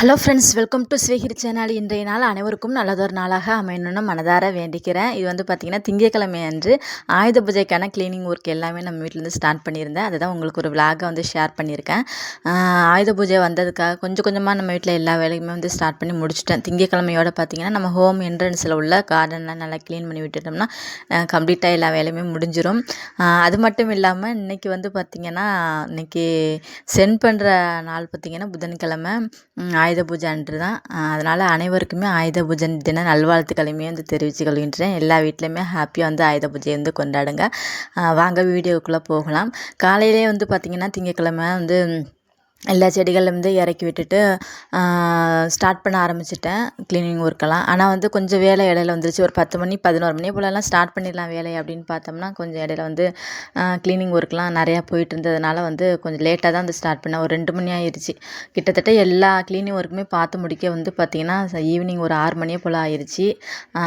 Hello friends welcome to ஸ்வேகிரி channel இன்றைய நாள் அனைவருக்கும் நல்லதொரு நாளாக அமையணும்னு மனதார வேண்டிக்கிறேன். இது வந்து பார்த்திங்கன்னா திங்கட்கிழமை அன்று ஆயுத பூஜைக்கான க்ளீனிங் ஒர்க் எல்லாமே நம்ம வீட்டிலேருந்து ஸ்டார்ட் பண்ணியிருந்தேன். அதை தான் உங்களுக்கு ஒரு விளாகை வந்து ஷேர் பண்ணியிருக்கேன். ஆயுத பூஜை வந்ததுக்காக கொஞ்சம் கொஞ்சமாக நம்ம வீட்டில் எல்லா வேலையுமே வந்து ஸ்டார்ட் பண்ணி முடிச்சிட்டேன். திங்கக்கிழமையோட பார்த்திங்கன்னா நம்ம ஹோம் என்ட்ரன்ஸில் உள்ள கார்டன்லாம் நல்லா க்ளீன் பண்ணி விட்டுட்டோம்னா கம்ப்ளீட்டாக எல்லா வேலையுமே முடிஞ்சிடும் அது மட்டும் இல்லாமல் இன்றைக்கி வந்து பார்த்திங்கன்னா இன்றைக்கி சென்ட் பண்ணுற நாள் பார்த்திங்கன்னா புதன்கிழமை ஆயுத பூஜை அன்று தான். அதனால் அனைவருக்குமே ஆயுத பூஜை தின நல்வாழ்த்துக்களையுமே வந்து தெரிவித்து கொள்கின்றேன் எல்லா வீட்லேயுமே ஹாப்பியாக வந்து ஆயுத பூஜையை வந்து கொண்டாடுங்க. வாங்க வீடியோக்குள்ளே போகலாம். காலையிலே வந்து பார்த்திங்கன்னா திங்கக்கிழமை வந்து எல்லா செடிகள்லேருந்து இறக்கி விட்டுட்டு ஸ்டார்ட் பண்ண ஆரம்பிச்சிட்டேன் க்ளீனிங் ஒர்க்கெல்லாம் ஆனால் வந்து கொஞ்சம் வேலை இடையில வந்துருச்சு. ஒரு பத்து மணி பதினோரு மணி போலலாம் ஸ்டார்ட் பண்ணிடலாம் வேலையை அப்படின்னு பார்த்தோம்னா கொஞ்சம் இடையில வந்து க்ளீனிங் ஒர்க்லாம் நிறையா போயிட்டு இருந்ததுனால வந்து கொஞ்சம் லேட்டாக தான் வந்து ஸ்டார்ட் பண்ணேன். ஒரு ரெண்டு மணி ஆயிடுச்சு கிட்டத்தட்ட எல்லா க்ளீனிங் ஒர்க்குமே பார்த்து முடிக்க வந்து பார்த்திங்கன்னா ஈவினிங் ஒரு ஆறு மணியே போல் ஆயிடுச்சு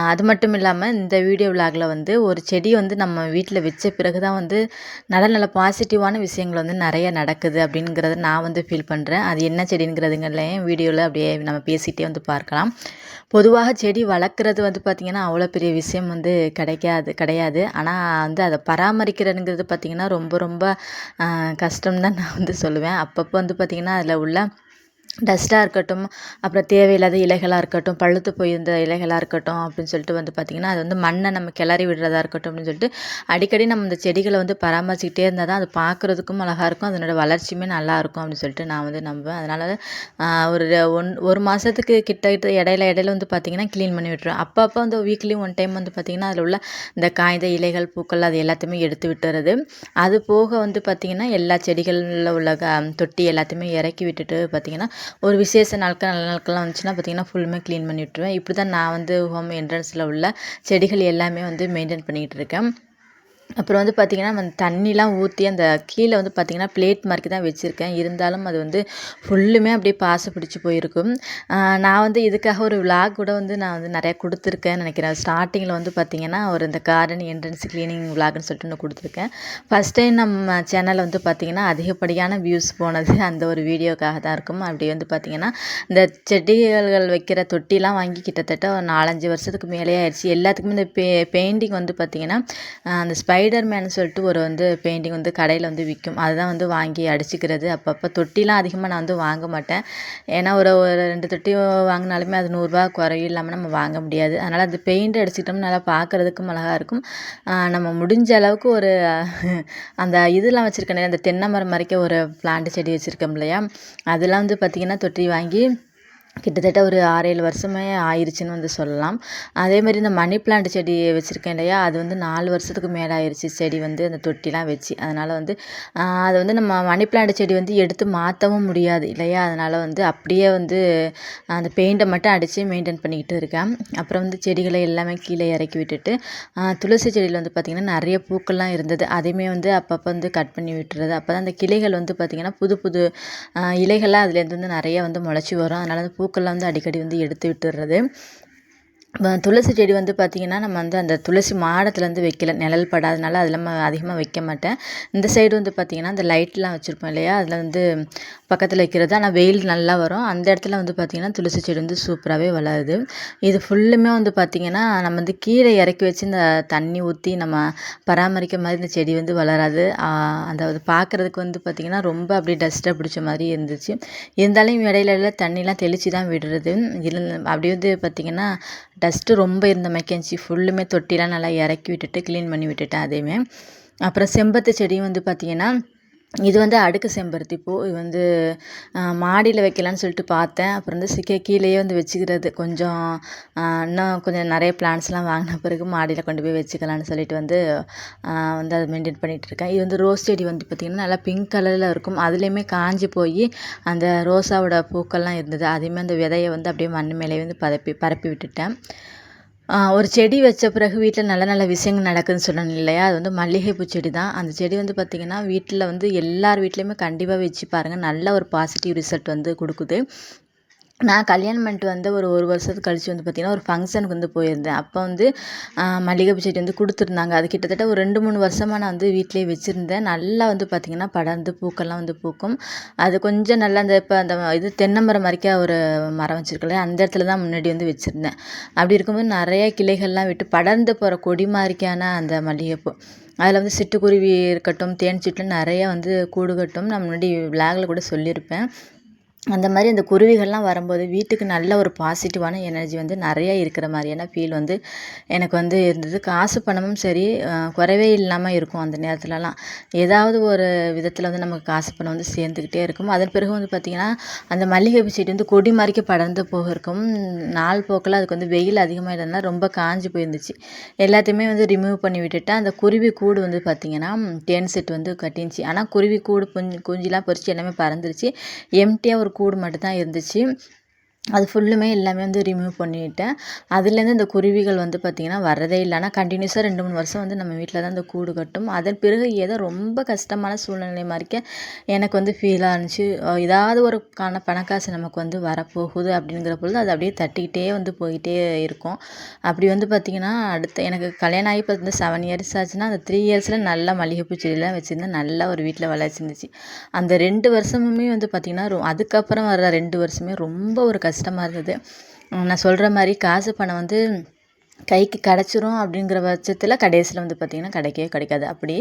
அது மட்டும் இல்லாமல் இந்த வீடியோ விலாகில் வந்து ஒரு செடி வந்து நம்ம வீட்டில் வச்ச பிறகு தான் வந்து நல்ல நல்ல பாசிட்டிவான விஷயங்கள் வந்து நிறைய நடக்குது அப்படிங்கிறத நான் வந்து ஃபீல் பண்ணுறேன் அது என்ன செடிங்கிறதுங்களையும் வீடியோவில் அப்படியே நம்ம பேசிகிட்டே வந்து பார்க்கலாம். பொதுவாக செடி வளர்க்குறது வந்து பார்த்திங்கன்னா அவ்வளோ பெரிய விஷயம் வந்து கிடைக்காது கிடையாது. ஆனால் வந்து அதை பராமரிக்கிறதுங்கிறது பார்த்திங்கன்னா ரொம்ப ரொம்ப கஷ்டம் தான் நான் வந்து சொல்லுவேன். அப்பப்போ வந்து பார்த்திங்கன்னா அதில் உள்ள டஸ்ட்டாக இருக்கட்டும் அப்புறம் தேவையில்லாத இலைகளாக இருக்கட்டும் பழுத்து போயிருந்த இலைகளாக இருக்கட்டும் அப்படின்னு சொல்லிட்டு வந்து பார்த்திங்கன்னா அது வந்து மண்ணை நம்ம கிளறி விடுறதா இருக்கட்டும் அப்படின்னு சொல்லிட்டு அடிக்கடி நம்ம இந்த செடிகளை வந்து பராமரிச்சுக்கிட்டே இருந்தால் தான் அது பார்க்குறதுக்கும் அழகாக இருக்கும் அதனோட வளர்ச்சியுமே நல்லா இருக்கும் அப்படின்னு சொல்லிட்டு நான் வந்து நம்புவேன். அதனால் ஒரு ஒன் ஒரு மாதத்துக்கு கிட்ட கிட்ட இடையில இடையில வந்து பார்த்திங்கன்னா க்ளீன் பண்ணி விட்டுருவேன். அப்பப்போ வந்து வீக்லி ஒன் டைம் வந்து பார்த்திங்கன்னா அதில் உள்ள இந்த காய்ந்த இலைகள் பூக்கள் அது எல்லாத்தையுமே எடுத்து விட்டுறது. அது போக வந்து பார்த்திங்கன்னா எல்லா செடிகளில் உள்ள க- தொட்டி எல்லாத்தையுமே இறக்கி விட்டுட்டு பார்த்திங்கன்னா ஒரு விசேஷ நாட்கள் நல்ல நாட்கள்லாம் வந்துச்சுன்னா பார்த்திங்கன்னா ஃபுல்லுமே க்ளீன் பண்ணி விட்டுருவேன். இப்படி தான் நான் வந்து ஹோம் என்ட்ரன்ஸில் உள்ள செடிகள் எல்லாமே வந்து மெயின்டைன் பண்ணிகிட்டு இருக்கேன். அப்புறம் வந்து பார்த்திங்கன்னா அந்த தண்ணிலாம் ஊற்றி அந்த கீழே வந்து பார்த்திங்கன்னா பிளேட் மாதிரி தான் வச்சுருக்கேன். இருந்தாலும் அது வந்து ஃபுல்லுமே அப்படியே பாசை பிடிச்சி போயிருக்கும். நான் வந்து இதுக்காக ஒரு விலாக் கூட வந்து நான் வந்து நிறையா கொடுத்துருக்கேன் நினைக்கிறேன். ஸ்டார்டிங்கில் வந்து பார்த்திங்கன்னா ஒரு இந்த கார்டன் என்ட்ரன்ஸ் க்ளீனிங் விலாக்னு சொல்லிட்டு நான் கொடுத்துருக்கேன். ஃபஸ்ட் டைம் நம்ம சேனலில் வந்து பார்த்திங்கன்னா அதிகப்படியான வியூஸ் போனது அந்த ஒரு வீடியோக்காக தான் இருக்கும். அப்படி வந்து பார்த்திங்கன்னா இந்த செடிகள் வைக்கிற தொட்டிலாம் வாங்கி கிட்டத்தட்ட ஒரு நாலஞ்சு வருஷத்துக்கு மேலே ஆயிடுச்சு எல்லாத்துக்குமே இந்த பெ பெயிண்டிங் வந்து பார்த்திங்கன்னா அந்த ஸ்பை ஸ்பைடர்மேன் சொல்லிட்டு ஒரு வந்து பெயிண்டிங் வந்து கடையில் வந்து விற்கும் அதுதான் வந்து வாங்கி அடிச்சுக்கிறது. அப்பப்போ தொட்டிலாம் அதிகமாக நான் வந்து வாங்க மாட்டேன். ஏன்னா ஒரு ஒரு ரெண்டு தொட்டி வாங்கினாலுமே அது நூறுரூவா குறையும். இல்லாமல் நம்ம வாங்க முடியாது. அதனால் அந்த பெயிண்ட் அடிச்சுக்கிட்டோம்னா நல்லா பார்க்குறதுக்கும் அழகாக இருக்கும். நம்ம முடிஞ்ச அளவுக்கு ஒரு அந்த இதெல்லாம் வச்சுருக்கேன் அந்த தென்னை மரம் மறைக்க ஒரு பிளான்ட் செடி வச்சுருக்கோம் இல்லையா? அதெல்லாம் வந்து பார்த்திங்கன்னா தொட்டி வாங்கி கிட்டத்தட்ட ஒரு ஆறேழு வருஷமே ஆயிடுச்சுன்னு வந்து சொல்லலாம். அதே மாதிரி இந்த மணி பிளான்ட் செடி வச்சுருக்கேன் இல்லையா? அது வந்து நாலு வருஷத்துக்கு மேலே ஆயிருச்சு செடி வந்து அந்த தொட்டிலாம் வச்சு. அதனால் வந்து அதை வந்து நம்ம மணி பிளான்ட் செடி வந்து எடுத்து மாற்றவும் முடியாது இல்லையா? அதனால் வந்து அப்படியே வந்து அந்த பெயிண்ட்டை மட்டும் அடித்து மெயின்டைன் பண்ணிக்கிட்டு இருக்கேன். அப்புறம் வந்து செடிகளை எல்லாமே கீழே இறக்கி விட்டுட்டு துளசி செடியில் வந்து பார்த்திங்கன்னா நிறைய பூக்கள்லாம் இருந்தது. அதையுமே வந்து அப்பப்போ வந்து கட் பண்ணி விட்டுறது. அப்போ தான் அந்த கிளைகள் வந்து பார்த்திங்கன்னா புது புது இலைகள்லாம் அதுலேருந்து வந்து நிறைய வந்து முளைச்சி வரும். அதனால் வந்து பூக்கள்லாம் வந்து அடிக்கடி வந்து எடுத்து விட்டுறது துளசி செடி வந்து பார்த்திங்கன்னா நம்ம வந்து அந்த துளசி மாடத்துலேருந்து வைக்கல. நிழல் படாதனால அதில் நம்ம அதிகமாக வைக்க மாட்டேன். இந்த சைடு வந்து பார்த்திங்கன்னா அந்த லைட்லாம் வச்சுருப்போம் இல்லையா? அதில் வந்து பக்கத்தில் வைக்கிறது. ஆனால் வெயில் நல்லா வரும். அந்த இடத்துல வந்து பார்த்திங்கன்னா துளசி செடி வந்து சூப்பராகவே வளருது. இது ஃபுல்லுமே வந்து பார்த்திங்கன்னா நம்ம வந்து கீழே இறக்கி வச்சு இந்த தண்ணி ஊற்றி நம்ம பராமரிக்க மாதிரி இந்த செடி வந்து வளராது. அதாவது அந்த பார்க்குறதுக்கு வந்து பார்த்திங்கன்னா ரொம்ப அப்படியே டஸ்ட்டாக பிடிச்ச மாதிரி இருந்துச்சு. இருந்தாலும் இடையில இடையில தண்ணிலாம் தெளித்து தான் விடுறது. இதில் அப்படியே வந்து பார்த்திங்கன்னா டஸ்ட்டு ரொம்ப இருந்த மெக்கன்சி ஃபுல்லுமே தொட்டிலாம் நல்லா இறக்கி விட்டுட்டு க்ளீன் பண்ணி விட்டுட்டேன் அதையுமே அப்புறம் செம்பருத்தி செடியும் வந்து பார்த்திங்கன்னா இது வந்து அடுக்கு செம்பருத்தி பூ. இது வந்து மாடியில் வைக்கலான்னு சொல்லிட்டு பார்த்தேன். அப்புறம் வந்து சிக்க கீழேயே வந்து வச்சுக்கிறது. கொஞ்சம் இன்னும் கொஞ்சம் நிறைய பிளான்ஸ்லாம் வாங்கின பிறகு மாடியில் கொண்டு போய் வச்சுக்கலான்னு சொல்லிட்டு வந்து வந்து அதை மெயின்டைன் பண்ணிகிட்ருக்கேன் இது வந்து ரோஸ் செடி வந்து பார்த்திங்கன்னா நல்லா பிங்க் கலரில் இருக்கும். அதுலேயுமே காஞ்சி போய் அந்த ரோஸாவோட பூக்கள்லாம் இருந்தது. அதையுமே அந்த விதையை வந்து அப்படியே மண் மேலே வந்து பரப்பி பரப்பி விட்டுட்டேன். ஒரு செடி வச்ச பிறகு வீட்டில் நல்ல நல்ல விஷயங்கள் நடக்குதுன்னு சொன்னேன் இல்லையா? அது வந்து மல்லிகைப்பூ செடி தான் அந்த செடி வந்து பார்த்திங்கன்னா வீட்டில் வந்து எல்லார் வீட்லேயுமே கண்டிப்பாக வச்சு பாருங்கள் நல்ல ஒரு பாசிட்டிவ் ரிசல்ட் வந்து கொடுக்குது. நான் கல்யாணம் பண்ணிட்டு வந்து ஒரு ஒரு வருஷத்துக்கு கழித்து வந்து பார்த்திங்கன்னா ஒரு ஃபங்க்ஷனுக்கு வந்து போயிருந்தேன். அப்போ வந்து மல்லிகைப்பூ செடி வந்து கொடுத்துருந்தாங்க. அது கிட்டத்தட்ட ஒரு ரெண்டு மூணு வருஷமாக நான் வந்து வீட்டிலே வச்சுருந்தேன். நல்லா வந்து பார்த்திங்கன்னா படர்ந்து பூக்கள்லாம் வந்து பூக்கும். அது கொஞ்சம் நல்லா அந்த இப்போ அந்த இது தென்னை மரம் வரைக்கும் ஒரு மரம் வச்சுருக்கல அந்த இடத்துல தான் முன்னாடி வந்து வச்சுருந்தேன். அப்படி இருக்கும்போது நிறைய கிளைகள்லாம் விட்டு படர்ந்து போகிற கொடி மாதிரிக்கான அந்த மல்லிகைப்பூ. அதில் வந்து சிட்டுக்குருவி இருக்கட்டும் தேன் சிட்டுலாம் நிறைய வந்து கூடு கட்டும். நான் முன்னாடி விளாகில் கூட சொல்லியிருப்பேன். அந்த மாதிரி அந்த குருவிகள்லாம் வரும்போது வீட்டுக்கு நல்ல ஒரு பாசிட்டிவான எனர்ஜி வந்து நிறைய இருக்கிற மாதிரியான ஃபீல் வந்து எனக்கு வந்து இருந்தது. காசு பணமும் சரி குறைவே இல்லாமல் இருக்கும் அந்த நேரத்துலலாம். ஏதாவது ஒரு விதத்தில் வந்து நமக்கு காசு பணம் வந்து சேர்ந்துக்கிட்டே இருக்கும். அதன் பிறகு வந்து பார்த்திங்கன்னா அந்த மல்லிகைப்பூ செடி வந்து கொடி மாதிரிக்கு படர்ந்து போகிருக்கும் நாள் போக்கில் அதுக்கு வந்து வெயில் அதிகமாக இருந்தால் ரொம்ப காஞ்சி போயிருந்துச்சு. எல்லாத்தையுமே வந்து ரிமூவ் பண்ணி விட்டுட்டு அந்த குருவி கூடு வந்து பார்த்திங்கன்னா டென் செட் வந்து கட்டிருந்துச்சு. ஆனால் குருவி கூடு குஞ்சு குஞ்சுலாம் பொறிச்சு எல்லாமே பறந்துருச்சு. எம்டியாக ஒரு கூடு மட்டும்தான் இருந்துச்சு. அது ஃபுல்லுமே எல்லாமே வந்து ரிமூவ் பண்ணிவிட்டேன் அதுலேருந்து இந்த குருவிகள் வந்து பார்த்திங்கன்னா வரதே இல்லை. ஆனால் கண்டினியூஸாக ரெண்டு மூணு வருஷம் வந்து நம்ம வீட்டில் தான் இந்த கூடு கட்டும். அதன் பிறகு ஏதோ ரொம்ப கஷ்டமான சூழ்நிலை மாதிரிக்க எனக்கு வந்து ஃபீலாக இருந்துச்சு. ஏதாவது ஒரு காண பணக்காசு நமக்கு வந்து வரப்போகுது அப்படிங்கிற பொழுது அது அப்படியே தட்டிக்கிட்டே வந்து போயிட்டே இருக்கும். அப்படி வந்து பார்த்திங்கன்னா அடுத்த எனக்கு கல்யாணம் ஆகி பார்த்து செவன் இயர்ஸ் ஆச்சுன்னா அந்த த்ரீ இயர்ஸில் நல்லா மல்லிகைப்பூ செடியெலாம் வச்சுருந்தேன் நல்லா ஒரு வீட்டில் வளர்ச்சிருந்துச்சு அந்த ரெண்டு வருஷமுமே வந்து பார்த்திங்கன்னா அதுக்கப்புறம் வர ரெண்டு வருஷமே ரொம்ப ஒரு கஷ்டம் கஷ்டமாக இருந்தது. நான் சொல்கிற மாதிரி காசு பணம் வந்து கைக்கு கிடச்சிரும் அப்படிங்கிற பட்சத்தில் கடைசியில் வந்து பார்த்திங்கன்னா கிடைக்கவே கிடைக்காது. அப்படி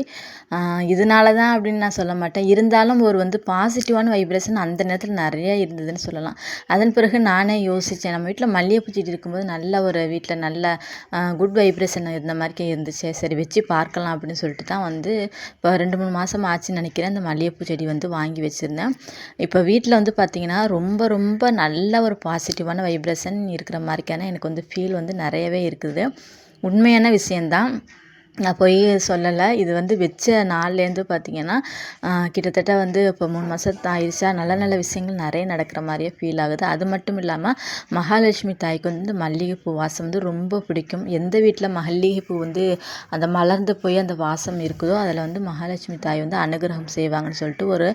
இதனால தான் அப்படின்னு நான் சொல்ல மாட்டேன். இருந்தாலும் ஒரு வந்து பாசிட்டிவான வைப்ரேஷன் அந்த நேரத்தில் நிறைய இருந்ததுன்னு சொல்லலாம். அதன் பிறகு நானே யோசித்தேன் நம்ம வீட்டில் மல்லிகைப்பூ செடி இருக்கும்போது நல்ல ஒரு வீட்டில் நல்ல குட் வைப்ரேஷன் இருந்த மாதிரி இருந்துச்சு. சரி வச்சு பார்க்கலாம் அப்படின்னு சொல்லிட்டு தான் வந்து இப்போ ரெண்டு மூணு மாதம் ஆச்சுன்னு நினைக்கிறேன். அந்த மல்லிகைப்பூ செடி வந்து வாங்கி வச்சுருந்தேன். இப்போ வீட்டில் வந்து பார்த்திங்கன்னா ரொம்ப ரொம்ப நல்ல ஒரு பாசிட்டிவான வைப்ரேஷன் இருக்கிற மாதிரிக்கான எனக்கு வந்து ஃபீல் வந்து நிறையவே இருக்குது இருக்குது. உண்மையான விஷயந்தான் நான் பொய் சொல்லலை. இது வந்து வச்ச நாள்லேருந்து பார்த்திங்கன்னா கிட்டத்தட்ட வந்து இப்போ மூணு மாதத்து ஆயிடுச்சா? நல்ல நல்ல விஷயங்கள் நிறைய நடக்கிற மாதிரியே ஃபீல் ஆகுது. அது மட்டும் இல்லாமல் மகாலட்சுமி தாய்க்கு வந்து மல்லிகைப்பூ வாசம் வந்து ரொம்ப பிடிக்கும். எந்த வீட்டில் மல்லிகைப்பூ வந்து அந்த மலர்ந்து போய் அந்த வாசம் இருக்குதோ அதில் வந்து மகாலட்சுமி தாய் வந்து அனுகிரகம் செய்வாங்கன்னு சொல்லிட்டு ஒரு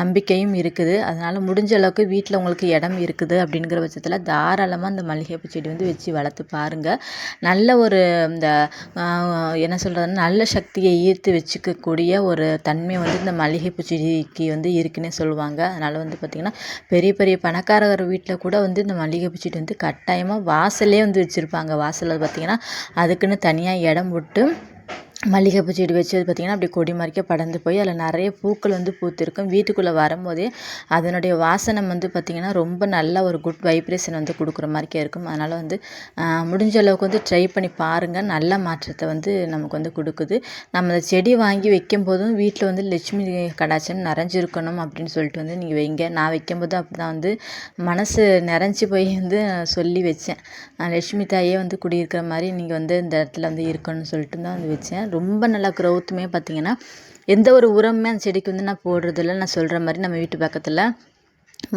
நம்பிக்கையும் இருக்குது. அதனால் முடிஞ்ச அளவுக்கு வீட்டில் உங்களுக்கு இடம் இருக்குது அப்படிங்கிற பட்சத்தில் தாராளமாக அந்த மல்லிகைப்பூ செடி வந்து வச்சு வளர்த்து பாருங்கள் நல்ல ஒரு இந்த என்ன சொல்கிறதுன்னா நல்ல சக்தியை ஈர்த்து வச்சுக்கக்கூடிய ஒரு தன்மை வந்து இந்த மல்லிகைப்பூ செடிக்கு வந்து இருக்குன்னே சொல்லுவாங்க. அதனால் வந்து பார்த்திங்கன்னா பெரிய பெரிய பணக்காரர் வீட்டில் கூட வந்து இந்த மல்லிகைப்பூ செடி வந்து கட்டாயமாக வாசல்லே வந்து வச்சுருப்பாங்க. வாசலில் பார்த்திங்கன்னா அதுக்குன்னு தனியாக இடம் விட்டு மல்லிகைப்பூ செடி வச்சது பார்த்திங்கன்னா அப்படியே கொடி மாதிரிக்கே படர்ந்து போய் அதில் நிறைய பூக்கள் வந்து பூத்திருக்கும். வீட்டுக்குள்ளே வரும்போதே அதனுடைய வாசனை வந்து பார்த்திங்கன்னா ரொம்ப நல்ல ஒரு குட் வைப்ரேஷன் வந்து கொடுக்குற மாதிரிக்கே இருக்கும். அதனால் வந்து முடிஞ்ச அளவுக்கு வந்து ட்ரை பண்ணி பாருங்கள் நல்ல மாற்றத்தை வந்து நமக்கு வந்து கொடுக்குது. நம்ம அந்த செடி வாங்கி வைக்கும் போதும் வீட்டில் வந்து லட்சுமி கடாச்சம் நிறைஞ்சிருக்கணும் அப்படின்னு சொல்லிட்டு வந்து நீங்கள் வைங்க. நான் வைக்கும்போது அப்படி தான் வந்து மனசு நிறைஞ்சி போய் வந்து சொல்லி வச்சேன். லட்சுமி தாயே வந்து குடியிருக்கிற மாதிரி நீங்கள் வந்து இந்த இடத்துல வந்து இருக்கணும்னு சொல்லிட்டு தான் வந்து வச்சேன். ரொம்ப நல்லா க்ரௌத்துமே பார்த்திங்கன்னா எந்த ஒரு உரமுமே அந்த செடிக்கு வந்து நான் போடுறதில்ல. நான் சொல்கிற மாதிரி நம்ம வீட்டு பக்கத்தில்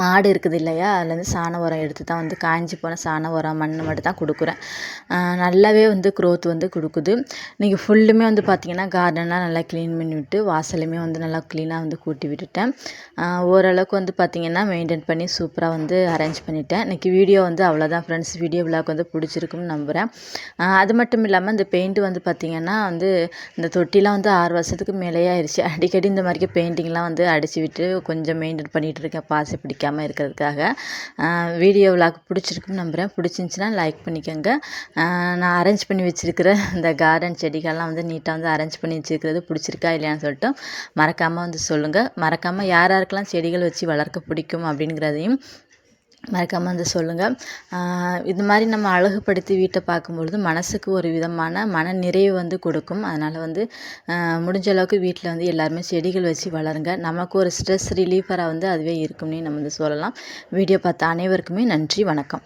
மாடு இருக்குது இல்லையா? அதுலேருந்து சாண உரம் எடுத்து தான் வந்து காய்ஞ்சி போன சாண உரம் மண் மட்டும் தான் கொடுக்குறேன் நல்லாவே வந்து க்ரோத் வந்து கொடுக்குது. நீங்கள் ஃபுல்லுமே வந்து பார்த்திங்கன்னா கார்டன்லாம் நல்லா க்ளீன் பண்ணி விட்டு வாசலுமே வந்து நல்லா க்ளீனாக வந்து கூட்டி விட்டுட்டேன். ஓரளவுக்கு வந்து பார்த்திங்கன்னா மெயின்டைன் பண்ணி சூப்பராக வந்து அரேஞ்ச் பண்ணிட்டேன். இன்றைக்கி வீடியோ வந்து அவ்வளோதான் ஃப்ரெண்ட்ஸ் வீடியோ விளாக் வந்து பிடிச்சிருக்குன்னு நம்புகிறேன் அது மட்டும் இல்லாமல் இந்த பெயிண்ட் வந்து பார்த்திங்கன்னா வந்து இந்த தொட்டிலாம் வந்து ஆறு வருஷத்துக்கு மேலேயே ஆயிடுச்சு அடிக்கடி இந்த மாதிரி பெயிண்டிங்லாம் வந்து அடித்து விட்டு கொஞ்சம் மெயின்டைன் பண்ணிகிட்டு இருக்கேன். பாசி பிடிக்க பிடிக்காமல் இருக்கிறதுக்காக வீடியோ விளாக் பிடிச்சிருக்குன்னு நம்புகிறேன் பிடிச்சிருந்துச்சின்னா லைக் பண்ணிக்கோங்க. நான் அரேஞ்ச் பண்ணி வச்சுருக்கிற இந்த கார்டன் செடிகள்லாம் வந்து நீட்டாக வந்து அரேஞ்ச் பண்ணி வச்சுருக்கிறது பிடிச்சிருக்கா இல்லையான்னு சொல்லிட்டு மறக்காமல் வந்து சொல்லுங்கள் மறக்காமல் யார் யாருக்கெல்லாம் செடிகள் வச்சு வளர்க்க பிடிக்கும் அப்படிங்கிறதையும் மறக்காமல் வந்து சொல்லுங்கள் இது மாதிரி நம்ம அழகுபடுத்தி வீட்டை பார்க்கும்பொழுது மனதுக்கு ஒரு விதமான மன நிறைவு வந்து கொடுக்கும். அதனால் வந்து முடிஞ்ச அளவுக்கு வீட்டில் வந்து எல்லாருமே செடிகள் வச்சு வளருங்க. நமக்கு ஒரு ஸ்ட்ரெஸ் ரிலீஃபராக வந்து அதுவே இருக்கும்னே நம்ம வந்து சொல்லலாம். வீடியோ பார்த்த அனைவருக்குமே நன்றி வணக்கம்.